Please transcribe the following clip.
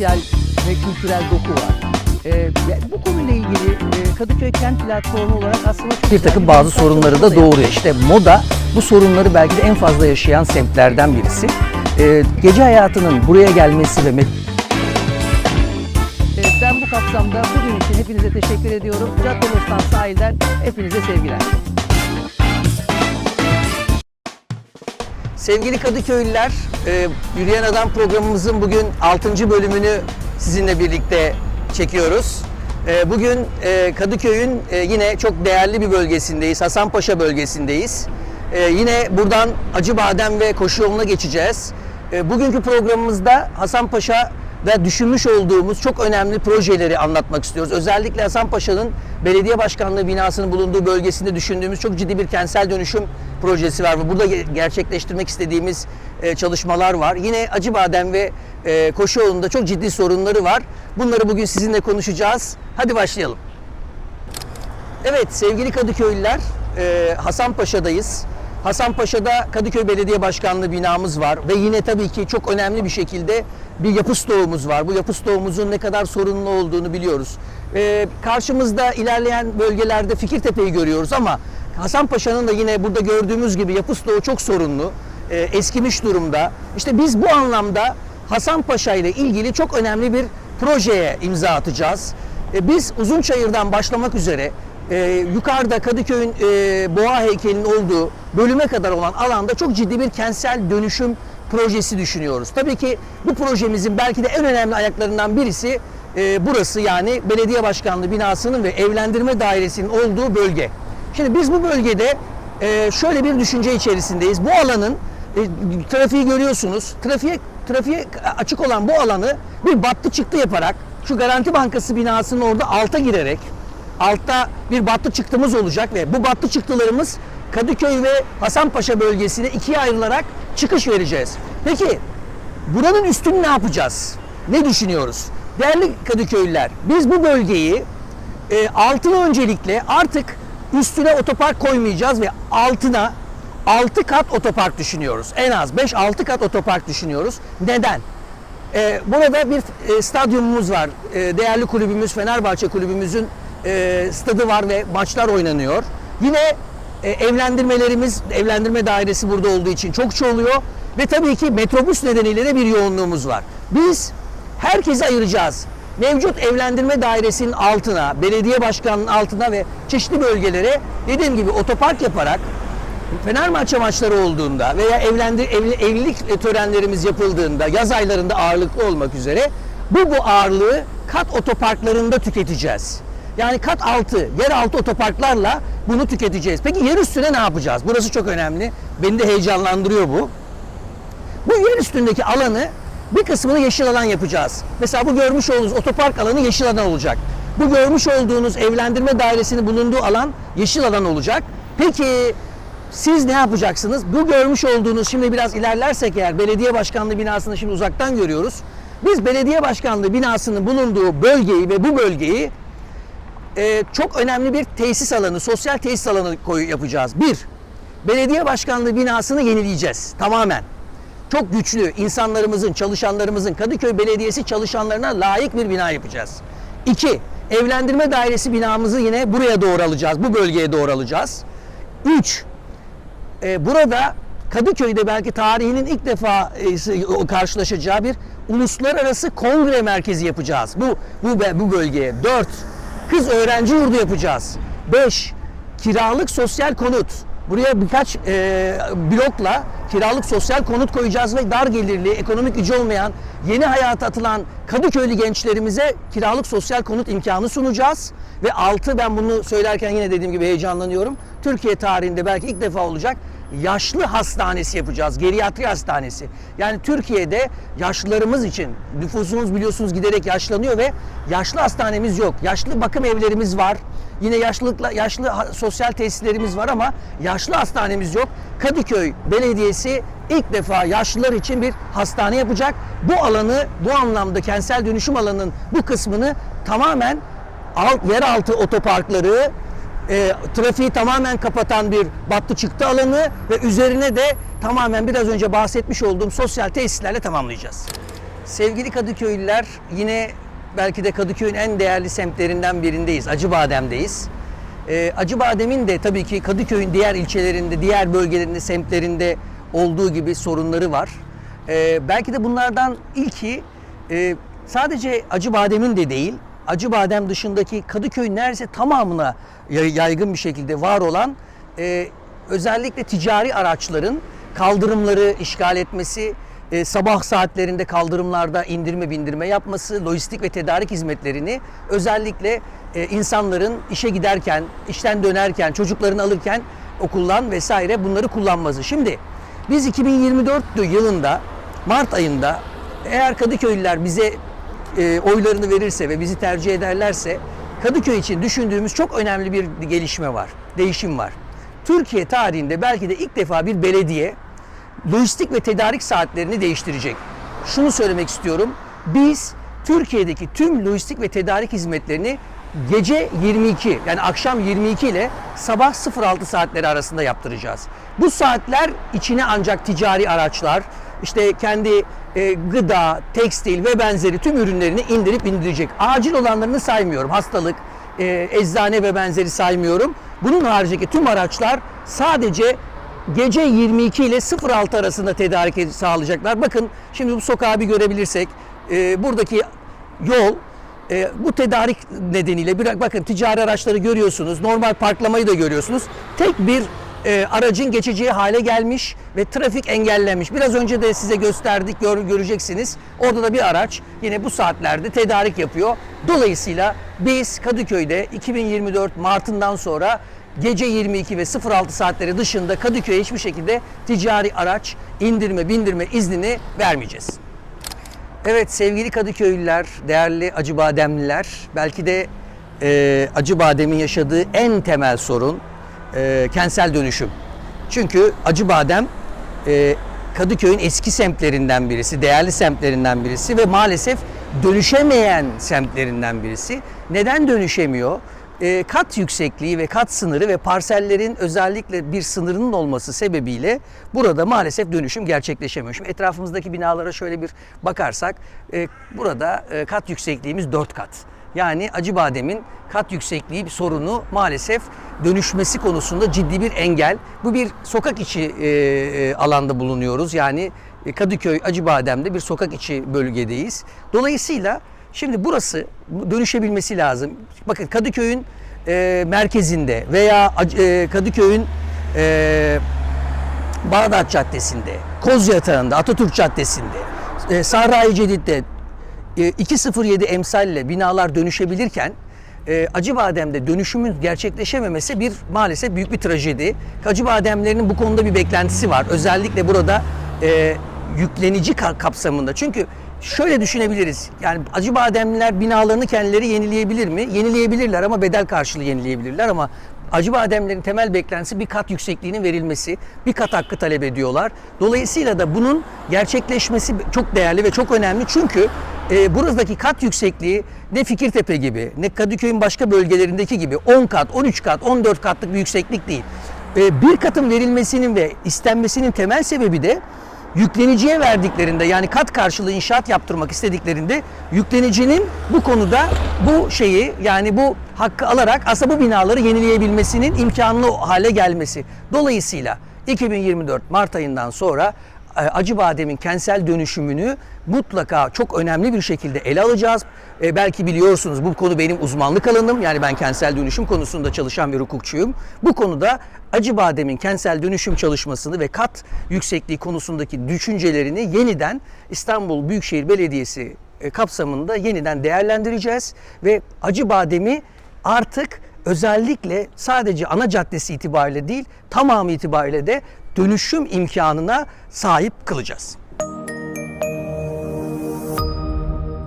sosyal ve kültürel doku var. Ee, bu konuyla ilgili e, Kadıköy Kent Platformu olarak aslında çok bir takım bazı sorunları da doğuruyor. İşte moda bu sorunları belki de en fazla yaşayan semtlerden birisi. Ee, gece hayatının buraya gelmesi ve Ee, Ben bu kapsamda bugün için hepinize teşekkür ediyorum. Caddebostan sahilden hepinize sevgiler. Sevgili Kadıköylüler, e, Yürüyen Adam programımızın bugün 6. bölümünü sizinle birlikte çekiyoruz. E, bugün e, Kadıköy'ün e, yine çok değerli bir bölgesindeyiz, Hasanpaşa bölgesindeyiz. E, yine buradan Acıbadem ve Koşu yoluna geçeceğiz. E, bugünkü programımızda Hasanpaşa ve düşünmüş olduğumuz çok önemli projeleri anlatmak istiyoruz. Özellikle Hasanpaşa'nın belediye başkanlığı binasının bulunduğu bölgesinde düşündüğümüz çok ciddi bir kentsel dönüşüm projesi var. ve Burada ge- gerçekleştirmek istediğimiz e, çalışmalar var. Yine Acıbadem ve e, Koşu yolunda çok ciddi sorunları var. Bunları bugün sizinle konuşacağız. Hadi başlayalım. Evet sevgili Kadıköylüler, e, Hasanpaşa'dayız. Hasanpaşa'da Kadıköy Belediye Başkanlığı binamız var ve yine tabii ki çok önemli bir şekilde bir yapı stoğumuz var. Bu yapı stoğumuzun ne kadar sorunlu olduğunu biliyoruz. E, karşımızda ilerleyen bölgelerde Fikirtepe'yi görüyoruz ama Hasanpaşa'nın da yine burada gördüğümüz gibi yapı stoğu çok sorunlu, e, eskimiş durumda. İşte biz bu anlamda Hasanpaşa ile ilgili çok önemli bir projeye imza atacağız. E, Biz Uzunçayır'dan başlamak üzere e, yukarıda Kadıköy'ün e, boğa heykelinin olduğu bölüme kadar olan alanda çok ciddi bir kentsel dönüşüm projesi düşünüyoruz. Tabii ki bu projemizin belki de en önemli ayaklarından birisi e, burası yani belediye başkanlığı binasının ve evlendirme dairesinin olduğu bölge. Şimdi biz bu bölgede e, şöyle bir düşünce içerisindeyiz. Bu alanın e, trafiği görüyorsunuz. Trafiğe trafiğe açık olan bu alanı bir battı çıktı yaparak şu Garanti Bankası binasının orada alta girerek altta bir battı çıktımız olacak ve bu battı çıktılarımız Kadıköy ve Hasanpaşa bölgesine ikiye ayrılarak çıkış vereceğiz. Peki buranın üstünü ne yapacağız? Ne düşünüyoruz? Değerli Kadıköylüler, biz bu bölgeyi e, altına öncelikle artık üstüne otopark koymayacağız ve altına 6 kat otopark düşünüyoruz. En az 5-6 kat otopark düşünüyoruz. Neden? Ee, burada bir e, stadyumumuz var. Ee, değerli kulübümüz Fenerbahçe kulübümüzün e, stadı var ve maçlar oynanıyor. Yine e, evlendirmelerimiz, evlendirme dairesi burada olduğu için çokça oluyor. Ve tabii ki metrobüs nedeniyle de bir yoğunluğumuz var. Biz herkesi ayıracağız. Mevcut evlendirme dairesinin altına, belediye başkanının altına ve çeşitli bölgelere dediğim gibi otopark yaparak Fenerbahçe maçları olduğunda veya evlendi, evli, evlilik törenlerimiz yapıldığında yaz aylarında ağırlıklı olmak üzere bu bu ağırlığı kat otoparklarında tüketeceğiz. Yani kat altı, yer altı otoparklarla bunu tüketeceğiz. Peki yer üstüne ne yapacağız? Burası çok önemli. Beni de heyecanlandırıyor bu. Bu yer üstündeki alanı bir kısmını yeşil alan yapacağız. Mesela bu görmüş olduğunuz otopark alanı yeşil alan olacak. Bu görmüş olduğunuz evlendirme dairesinin bulunduğu alan yeşil alan olacak. Peki siz ne yapacaksınız? Bu görmüş olduğunuz şimdi biraz ilerlersek eğer belediye başkanlığı binasını şimdi uzaktan görüyoruz. Biz belediye başkanlığı binasının bulunduğu bölgeyi ve bu bölgeyi e, çok önemli bir tesis alanı, sosyal tesis alanı koyu yapacağız. Bir, belediye başkanlığı binasını yenileyeceğiz tamamen. Çok güçlü insanlarımızın, çalışanlarımızın, Kadıköy Belediyesi çalışanlarına layık bir bina yapacağız. İki, evlendirme dairesi binamızı yine buraya doğru alacağız, bu bölgeye doğru alacağız. Üç, e, burada Kadıköy'de belki tarihinin ilk defa e, karşılaşacağı bir uluslararası kongre merkezi yapacağız. Bu bu bu bölgeye. 4. Kız öğrenci yurdu yapacağız. 5. Kiralık sosyal konut. Buraya birkaç e, blokla kiralık sosyal konut koyacağız ve dar gelirli, ekonomik gücü olmayan, yeni hayata atılan Kadıköylü gençlerimize kiralık sosyal konut imkanı sunacağız. Ve altı ben bunu söylerken yine dediğim gibi heyecanlanıyorum. Türkiye tarihinde belki ilk defa olacak yaşlı hastanesi yapacağız. Geriatri hastanesi. Yani Türkiye'de yaşlılarımız için nüfusumuz biliyorsunuz giderek yaşlanıyor ve yaşlı hastanemiz yok. Yaşlı bakım evlerimiz var. Yine yaşlılıkla yaşlı sosyal tesislerimiz var ama yaşlı hastanemiz yok. Kadıköy Belediyesi ilk defa yaşlılar için bir hastane yapacak. Bu alanı bu anlamda kentsel dönüşüm alanının bu kısmını tamamen alt yeraltı otoparkları e, trafiği tamamen kapatan bir battı çıktı alanı ve üzerine de tamamen biraz önce bahsetmiş olduğum sosyal tesislerle tamamlayacağız. Sevgili Kadıköylüler yine belki de Kadıköy'ün en değerli semtlerinden birindeyiz. Acıbadem'deyiz. Ee, Acıbadem'in de tabii ki Kadıköy'ün diğer ilçelerinde, diğer bölgelerinde, semtlerinde olduğu gibi sorunları var. Ee, belki de bunlardan ilki e, sadece Acıbadem'in de değil, Acıbadem dışındaki Kadıköy'ün neredeyse tamamına yay- yaygın bir şekilde var olan e, özellikle ticari araçların kaldırımları işgal etmesi, e, sabah saatlerinde kaldırımlarda indirme bindirme yapması, lojistik ve tedarik hizmetlerini özellikle e, insanların işe giderken, işten dönerken, çocuklarını alırken okuldan vesaire bunları kullanması. Şimdi biz 2024 yılında Mart ayında eğer Kadıköylüler bize e, oylarını verirse ve bizi tercih ederlerse Kadıköy için düşündüğümüz çok önemli bir gelişme var, değişim var. Türkiye tarihinde belki de ilk defa bir belediye lojistik ve tedarik saatlerini değiştirecek. Şunu söylemek istiyorum. Biz Türkiye'deki tüm lojistik ve tedarik hizmetlerini gece 22 yani akşam 22 ile sabah 06 saatleri arasında yaptıracağız. Bu saatler içine ancak ticari araçlar, işte kendi e, gıda, tekstil ve benzeri tüm ürünlerini indirip indirecek. Acil olanlarını saymıyorum. Hastalık, e, eczane ve benzeri saymıyorum. Bunun haricindeki tüm araçlar sadece gece 22 ile 06 arasında tedarik sağlayacaklar. Bakın şimdi bu sokağı bir görebilirsek e, buradaki yol e, bu tedarik nedeniyle bir bakın ticari araçları görüyorsunuz. Normal parklamayı da görüyorsunuz. Tek bir e, aracın geçeceği hale gelmiş ve trafik engellenmiş. Biraz önce de size gösterdik, gör, göreceksiniz. Orada da bir araç yine bu saatlerde tedarik yapıyor. Dolayısıyla biz Kadıköy'de 2024 Mart'ından sonra gece 22 ve 06 saatleri dışında Kadıköy'e hiçbir şekilde ticari araç indirme, bindirme iznini vermeyeceğiz. Evet sevgili Kadıköylüler, değerli Acıbademliler, belki de e, Acıbadem'in yaşadığı en temel sorun e, kentsel dönüşüm. Çünkü Acıbadem e, Kadıköy'ün eski semtlerinden birisi, değerli semtlerinden birisi ve maalesef dönüşemeyen semtlerinden birisi. Neden dönüşemiyor? E, kat yüksekliği ve kat sınırı ve parsellerin özellikle bir sınırının olması sebebiyle burada maalesef dönüşüm gerçekleşemiyor. Şimdi etrafımızdaki binalara şöyle bir bakarsak e, burada e, kat yüksekliğimiz 4 kat. Yani Acıbadem'in kat yüksekliği bir sorunu maalesef dönüşmesi konusunda ciddi bir engel. Bu bir sokak içi e, e, alanda bulunuyoruz. Yani e, Kadıköy Acıbadem'de bir sokak içi bölgedeyiz. Dolayısıyla şimdi burası dönüşebilmesi lazım. Bakın Kadıköy'ün e, merkezinde veya e, Kadıköy'ün e, Bağdat Caddesi'nde, Koz Yatağı'nda, Atatürk Caddesi'nde, e, Sahra-i Cedid'de 207 emsalle binalar dönüşebilirken e, Acıbadem'de dönüşümün gerçekleşememesi bir maalesef büyük bir trajedi. Acıbademlerinin bu konuda bir beklentisi var. Özellikle burada e, yüklenici ka- kapsamında. Çünkü şöyle düşünebiliriz. Yani Acıbademliler binalarını kendileri yenileyebilir mi? Yenileyebilirler ama bedel karşılığı yenileyebilirler ama Acıbademlerin temel beklentisi bir kat yüksekliğinin verilmesi, bir kat hakkı talep ediyorlar. Dolayısıyla da bunun gerçekleşmesi çok değerli ve çok önemli çünkü e, buradaki kat yüksekliği ne Fikirtepe gibi ne Kadıköy'ün başka bölgelerindeki gibi 10 kat, 13 kat, 14 katlık bir yükseklik değil. E, bir katın verilmesinin ve istenmesinin temel sebebi de yükleniciye verdiklerinde yani kat karşılığı inşaat yaptırmak istediklerinde yüklenicinin bu konuda bu şeyi yani bu hakkı alarak aslında bu binaları yenileyebilmesinin imkanlı hale gelmesi. Dolayısıyla 2024 Mart ayından sonra e, Acıbadem'in kentsel dönüşümünü mutlaka çok önemli bir şekilde ele alacağız. E, belki biliyorsunuz bu konu benim uzmanlık alanım. Yani ben kentsel dönüşüm konusunda çalışan bir hukukçuyum. Bu konuda Acıbadem'in kentsel dönüşüm çalışmasını ve kat yüksekliği konusundaki düşüncelerini yeniden İstanbul Büyükşehir Belediyesi e, kapsamında yeniden değerlendireceğiz ve Acıbadem'i artık özellikle sadece ana caddesi itibariyle değil tamamı itibariyle de dönüşüm imkanına sahip kılacağız.